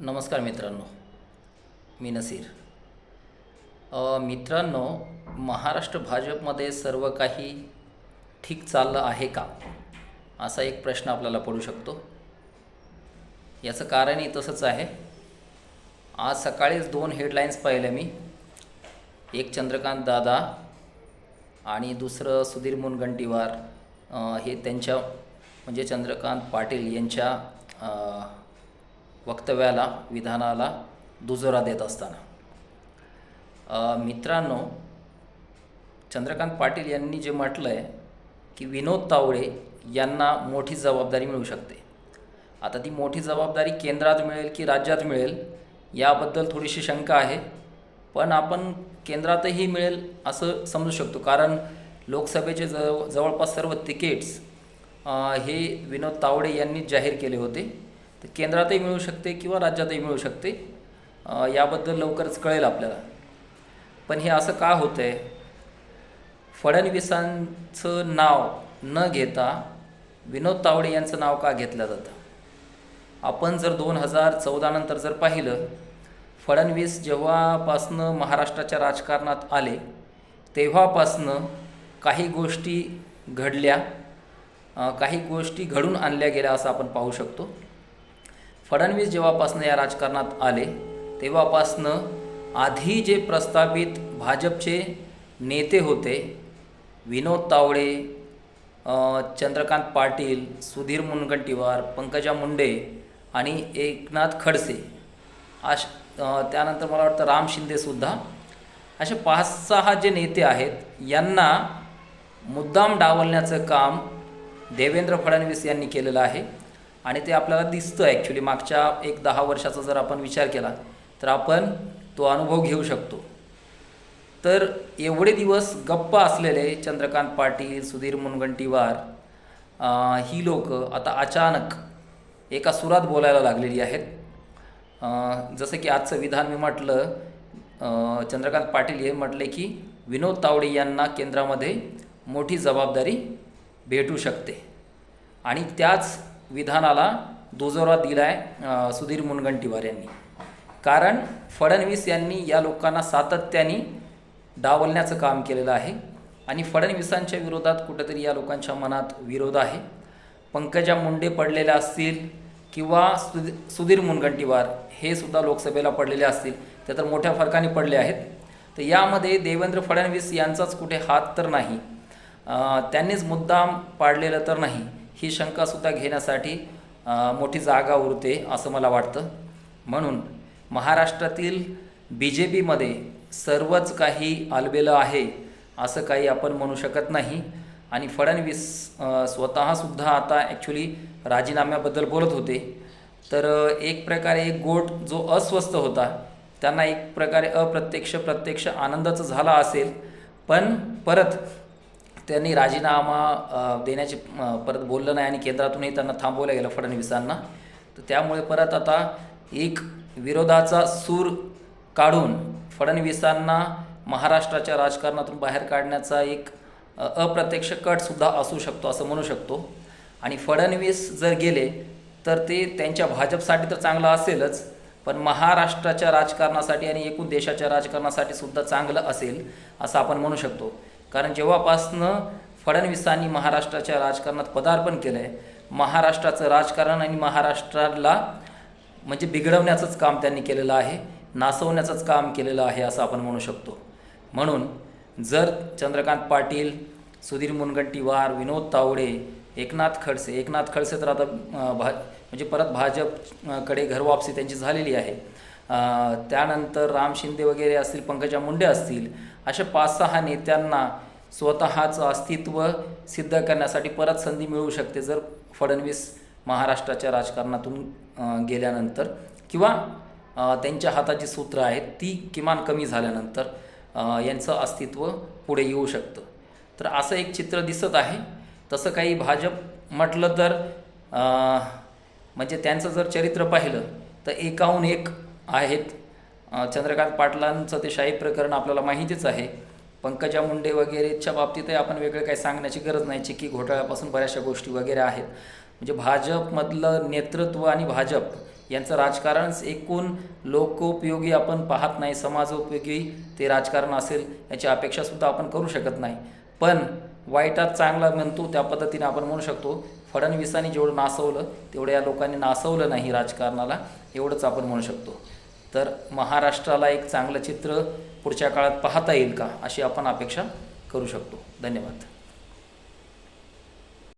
नमस्कार मित्रांनो मी नसीर. मित्रांनो महाराष्ट्र भाजपमध्ये सर्व काही ठीक चाललं आहे का? असा एक प्रश्न आपल्याला पडू शकतो. याचं कारणही तसंच आहे. आज सकाळीच दोन हेडलाईन्स पाहिल्या मी. एक चंद्रकांत दादा आणि दुसरं सुधीर मुनगंटीवार. हे त्यांच्या म्हणजे चंद्रकांत पाटील यांच्या वक्तव्याला विधानाला दुजोरा देत असताना. मित्रांनो चंद्रकांत पाटील यांनी जे म्हटलं आहे की विनोद तावडे यांना मोठी जबाबदारी मिळू शकते. आता ती मोठी जबाबदारी केंद्रात मिळेल की राज्यात मिळेल याबद्दल थोडीशी शंका आहे. पण आपण केंद्रातही मिळेल असं समजू शकतो. कारण लोकसभेचे जव जवळपास सर्व तिकीट्स हे विनोद तावडे यांनी जाहीर केले होते. तर केंद्रातही मिळू शकते किंवा राज्यातही मिळू शकते. याबद्दल लवकरच कळेल आपल्याला. पण हे असं का होतं आहे फडणवीसांचं नाव न घेता विनोद तावडे यांचं नाव का घेतलं जातं? आपण जर दोन हजार चौदानंतर जर पाहिलं फडणवीस जेव्हापासनं महाराष्ट्राच्या राजकारणात आले तेव्हापासनं काही गोष्टी घडल्या काही गोष्टी घडून आणल्या गेल्या असं आपण पाहू शकतो. फडणवीस जेव्हापासनं या राजकारणात आले तेव्हापासनं आधी जे प्रस्तावित भाजपचे नेते होते विनोद तावडे चंद्रकांत पाटील सुधीर मुनगंटीवार पंकजा मुंडे आणि एकनाथ खडसे अश त्यानंतर मला वाटतं राम शिंदेसुद्धा असे पाच सहा जे नेते आहेत यांना मुद्दाम डावलण्याचं काम देवेंद्र फडणवीस यांनी केलेलं आहे. आणि ते आपल्याला दिसतं ॲक्च्युली मागच्या एक दहा वर्षाचा जर आपण विचार केला तर आपण तो अनुभव घेऊ शकतो. तर एवढे दिवस गप्प असलेले चंद्रकांत पाटील सुधीर मुनगंटीवार ही लोक आता अचानक एका सुरात बोलायला लागलेली आहेत. जसं की आजचं विधान मी म्हटलं चंद्रकांत पाटील हे म्हटले की विनोद तावडे यांना केंद्रामध्ये मोठी जबाबदारी भेटू शकते. आणि त्याच विधानाला दुजोरा दिला आहे सुधीर मुनगंटीवार यांनी. कारण फडणवीस यांनी या लोकांना सातत्याने डावलण्याचं काम केलेलं आहे आणि फडणवीसांच्या विरोधात कुठेतरी या लोकांच्या मनात विरोध आहे. पंकजा मुंडे पडलेल्या असतील किंवा सुधी सुधीर मुनगंटीवार हे सुद्धा लोकसभेला पडलेले असतील ते तर मोठ्या फरकाने पडले आहेत. तर यामध्ये देवेंद्र फडणवीस यांचाच कुठे हात तर नाही. त्यांनीच मुद्दाम पाडलेलं तर नाही. ही शंकासुद्धा घेण्यासाठी मोठी जागा उरते असं मला वाटतं. म्हणून महाराष्ट्रातील बी जे पीमध्ये सर्वच काही आलबेलं आहे असं काही आपण म्हणू शकत नाही. आणि फडणवीस स्वतःसुद्धा आता ॲक्च्युली राजीनाम्याबद्दल बोलत होते. तर एक प्रकारे एक गोट जो अस्वस्थ होता त्यांना एक प्रकारे अप्रत्यक्ष प्रत्यक्ष आनंदाचं झाला असेल. पण परत त्यांनी राजीनामा देण्याचे परत बोललं नाही आणि केंद्रातूनही त्यांना थांबवलं गेलं फडणवीसांना. तर त्यामुळे परत आता एक विरोधाचा सूर काढून फडणवीसांना महाराष्ट्राच्या राजकारणातून बाहेर काढण्याचा एक अप्रत्यक्ष कटसुद्धा असू शकतो असं म्हणू शकतो. आणि फडणवीस जर गेले तर ते त्यांच्या भाजपसाठी तर चांगलं असेलच पण महाराष्ट्राच्या राजकारणासाठी आणि एकूण देशाच्या राजकारणासाठी सुद्धा चांगलं असेल असं आपण म्हणू शकतो. कारण जेव्हापासनं फडणवीसांनी महाराष्ट्राच्या राजकारणात पदार्पण केलं आहे महाराष्ट्राचं राजकारण आणि महाराष्ट्राला म्हणजे बिघडवण्याचंच काम त्यांनी केलेलं आहे नासवण्याचंच काम केलेलं आहे असं आपण म्हणू शकतो. म्हणून जर चंद्रकांत पाटील सुधीर मुनगंटीवार विनोद तावडे एकनाथ खडसे एकनाथ खडसे तर आता भा म्हणजे परत भाजपकडे घरवापसी त्यांची झालेली आहे त्यानंतर राम शिंदे वगैरे असतील पंकजा मुंडे असतील अशा पाच सहा नेत्यांना स्वतःचं अस्तित्व सिद्ध करण्यासाठी परत संधी मिळू शकते जर फडणवीस महाराष्ट्राच्या राजकारणातून गेल्यानंतर. किंवा त्यांच्या हाताची सूत्र आहेत ती किमान कमी झाल्यानंतर यांचं अस्तित्व पुढे येऊ शकतं. तर असं एक चित्र दिसत आहे. तसं काही भाजप म्हटलं तर म्हणजे त्यांचं जर चरित्र पाहिलं तर एकाहून एक आहेत. चंद्रकांत पाटलांचं ते शाही प्रकरण आपल्याला माहितीच आहे. पंकजा मुंडे वगैरेच्या बाबतीतही आपण वेगळं काही सांगण्याची गरज नाही. चिक्की घोटाळ्यापासून बऱ्याचशा गोष्टी वगैरे आहेत. म्हणजे भाजपमधलं नेतृत्व आणि भाजप यांचं राजकारण एकूण लोकोपयोगी आपण पाहत नाही समाजोपयोगी ते राजकारण असेल याची अपेक्षासुद्धा आपण करू शकत नाही. पण वाईटात चांगला म्हणतो त्या पद्धतीने आपण म्हणू शकतो फडणवीसांनी जेवढं नासवलं तेवढं या लोकांनी नासवलं नाही राजकारणाला एवढंच आपण म्हणू शकतो. तर महाराष्ट्राला एक चांगलं चित्र पुढच्या काळात पाहता येईल का अशी आपण अपेक्षा करू शकतो. धन्यवाद.